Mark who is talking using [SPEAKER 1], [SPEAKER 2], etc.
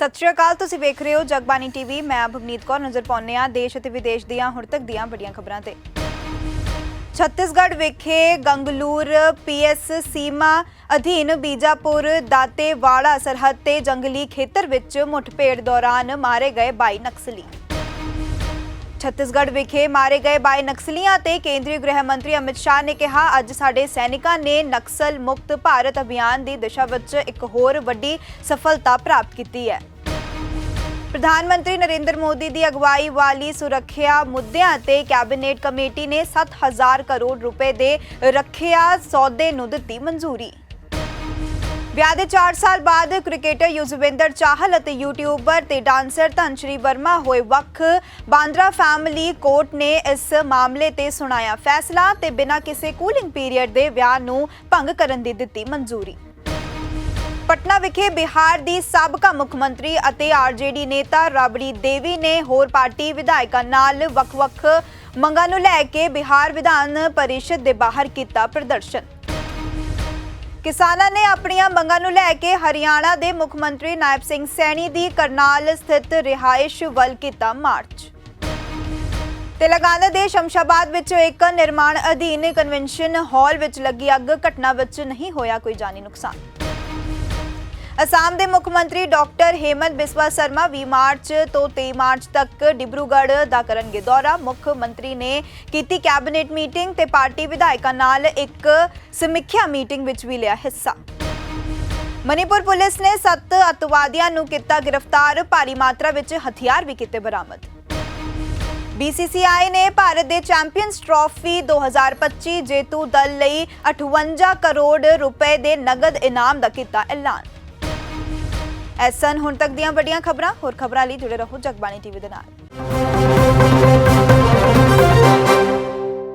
[SPEAKER 1] ਸਤਿ ਸ਼੍ਰੀ ਅਕਾਲ, ਤੁਸੀਂ ਵੇਖ ਰਹੇ ਹੋ ਜਗਬਾਨੀ ਟੀਵੀ। ਮੈਂ ਭਵਨੀਤ ਕੌਰ ਨਜ਼ਰ ਪਾਉਂਦੇ ਆ ਦੇਸ਼ ਅਤੇ ਵਿਦੇਸ਼ ਦੀਆਂ ਹੁਣ ਤੱਕ ਦੀਆਂ ਵੱਡੀਆਂ ਖਬਰਾਂ ਤੇ। ਛੱਤੀਸਗੜ੍ਹ ਵਿਖੇ ਗੰਗਲੂਰ ਪੀਐਸ ਸੀਮਾ ਅਧੀਨ ਬੀਜਾਪੁਰ ਦਾਤੇਵਾੜਾ ਸਰਹੱਦ ਤੇ ਜੰਗਲੀ ਖੇਤਰ ਵਿੱਚ ਮੁੱਠਭੇੜ ਦੌਰਾਨ ਮਾਰੇ ਗਏ 22 ਨਕਸਲੀ। ਛੱਤੀਸਗੜ੍ਹ ਵਿਖੇ ਮਾਰੇ ਗਏ 22 ਨਕਸਲੀਆਂ ਤੇ ਕੇਂਦਰੀ ਗ੍ਰਹਿ ਮੰਤਰੀ ਅਮਿਤ ਸ਼ਾਹ ਨੇ ਕਿਹਾ, ਅੱਜ ਸਾਡੇ ਸੈਨਿਕਾਂ ਨੇ ਨਕਸਲ ਮੁਕਤ ਭਾਰਤ ਅਭਿਆਨ ਦੀ ਦਿਸ਼ਾ ਵਿੱਚ ਇੱਕ ਹੋਰ ਵੱਡੀ ਸਫਲਤਾ ਪ੍ਰਾਪਤ ਕੀਤੀ ਹੈ। ਪ੍ਰਧਾਨ ਮੰਤਰੀ ਨਰਿੰਦਰ ਮੋਦੀ ਦੀ ਅਗਵਾਈ ਵਾਲੀ ਸੁਰੱਖਿਆ ਮੁੱਦਿਆਂ ਤੇ ਕੈਬਨਿਟ ਕਮੇਟੀ ਨੇ 7000 ਕਰੋੜ ਰੁਪਏ ਦੇ ਰੱਖਿਆ ਸੌਦੇ ਨੂੰ ਦਿੱਤੀ ਮਨਜ਼ੂਰੀ। ਵਿਆਹ ਦੇ 4 ਸਾਲ ਬਾਅਦ ਕ੍ਰਿਕਟਰ ਯੁਜ਼ਵੇਂਦਰ ਚਾਹਲ ਅਤੇ ਯੂਟਿਊਬਰ ਤੇ ਡਾਂਸਰ ਧਨਸ਼੍ਰੀ ਵਰਮਾ ਹੋਏ ਵੱਖ। ਬਾਂਦਰਾ ਫੈਮਿਲੀ ਕੋਰਟ ਨੇ ਇਸ ਮਾਮਲੇ ਤੇ ਸੁਣਾਇਆ ਫੈਸਲਾ ਤੇ ਬਿਨਾਂ ਕਿਸੇ ਕੂਲਿੰਗ ਪੀਰੀਅਡ ਦੇ ਵਿਆਹ ਨੂੰ ਭੰਗ ਕਰਨ ਦੀ ਦਿੱਤੀ ਮਨਜ਼ੂਰੀ। ਪਟਨਾ ਵਿਖੇ ਬਿਹਾਰ ਦੀ ਸਾਬਕਾ ਮੁੱਖ ਮੰਤਰੀ ਅਤੇ ਆਰਜੇਡੀ ਨੇਤਾ ਰਾਬੜੀ ਦੇਵੀ ਨੇ ਹੋਰ ਪਾਰਟੀ ਵਿਧਾਇਕਾਂ ਨਾਲ ਵੱਖ-ਵੱਖ ਮੰਗਾਂ ਨੂੰ ਲੈ ਕੇ ਬਿਹਾਰ ਵਿਧਾਨ ਪਰਿਸ਼ਦ ਦੇ ਬਾਹਰ ਕੀਤਾ ਪ੍ਰਦਰਸ਼ਨ। ਕਿਸਾਨਾਂ ਨੇ ਆਪਣੀਆਂ ਮੰਗਾਂ ਨੂੰ ਲੈ ਕੇ ਹਰਿਆਣਾ ਦੇ ਮੁੱਖ ਮੰਤਰੀ ਨਾਇਬ ਸਿੰਘ ਸੈਣੀ ਦੀ ਕਰਨਾਲ ਸਥਿਤ ਰਿਹਾਇਸ਼ ਵੱਲ ਕੀਤਾ ਮਾਰਚ। ਤੇਲੰਗਾਨਾ ਦੇ ਸ਼ਮਸ਼ਾਬਾਦ ਵਿੱਚ ਇੱਕ ਨਿਰਮਾਣ ਅਧੀਨ ਕਨਵੈਨਸ਼ਨ ਹਾਲ ਵਿੱਚ ਲੱਗੀ ਅੱਗ, ਘਟਨਾ ਵਿੱਚ ਨਹੀਂ ਹੋਇਆ ਕੋਈ ਜਾਨੀ ਨੁਕਸਾਨ। ਅਸਾਮ ਦੇ ਮੁੱਖ ਮੰਤਰੀ ਡਾਕਟਰ ਹੇਮੰਤ ਬਿਸਵਾ ਸ਼ਰਮਾ 20 ਮਾਰਚ ਤੋਂ 23 ਮਾਰਚ ਤੱਕ ਡਿਬਰੂਗੜ੍ਹ ਦਾ ਕਰਨਗੇ ਦੌਰਾ। ਮੁੱਖ ਮੰਤਰੀ ਨੇ ਕੀਤੀ ਕੈਬਨਿਟ ਮੀਟਿੰਗ ਤੇ ਪਾਰਟੀ ਵਿਧਾਇਕਾਂ ਨਾਲ ਇੱਕ ਸਮੀਖਿਆ ਮੀਟਿੰਗ ਵਿੱਚ ਵੀ ਲਿਆ ਹਿੱਸਾ। ਮਨੀਪੁਰ ਪੁਲਿਸ ਨੇ 7 ਅਤਵਾਦੀਆਂ ਨੂੰ ਕੀਤਾ ਗ੍ਰਿਫਤਾਰ। ਭਾਰੀ ਮਾਤਰਾ ਵਿੱਚ ਹਥਿਆਰ ਵੀ ਕੀਤੇ ਬਰਾਮਦ। BCCI ਨੇ ਭਾਰਤ ਦੇ ਚੈਂਪੀਅਨਸ ਟਰਾਫੀ 2025 ਜੇਤੂ ਦਲ ਲਈ 58 ਕਰੋੜ ਰੁਪਏ ਦੇ ਨਗਦ ਇਨਾਮ ਦਾ ਕੀਤਾ ਐਲਾਨ। ਐਸਨ ਹੁਣ ਤੱਕ ਦੀਆਂ ਵੱਡੀਆਂ ਖਬਰਾਂ। ਹੋਰ ਖਬਰਾਂ ਲਈ ਜੁੜੇ ਰਹੋ ਜਗਬਾਣੀ ਟੀਵੀ ਦੇ ਨਾਲ।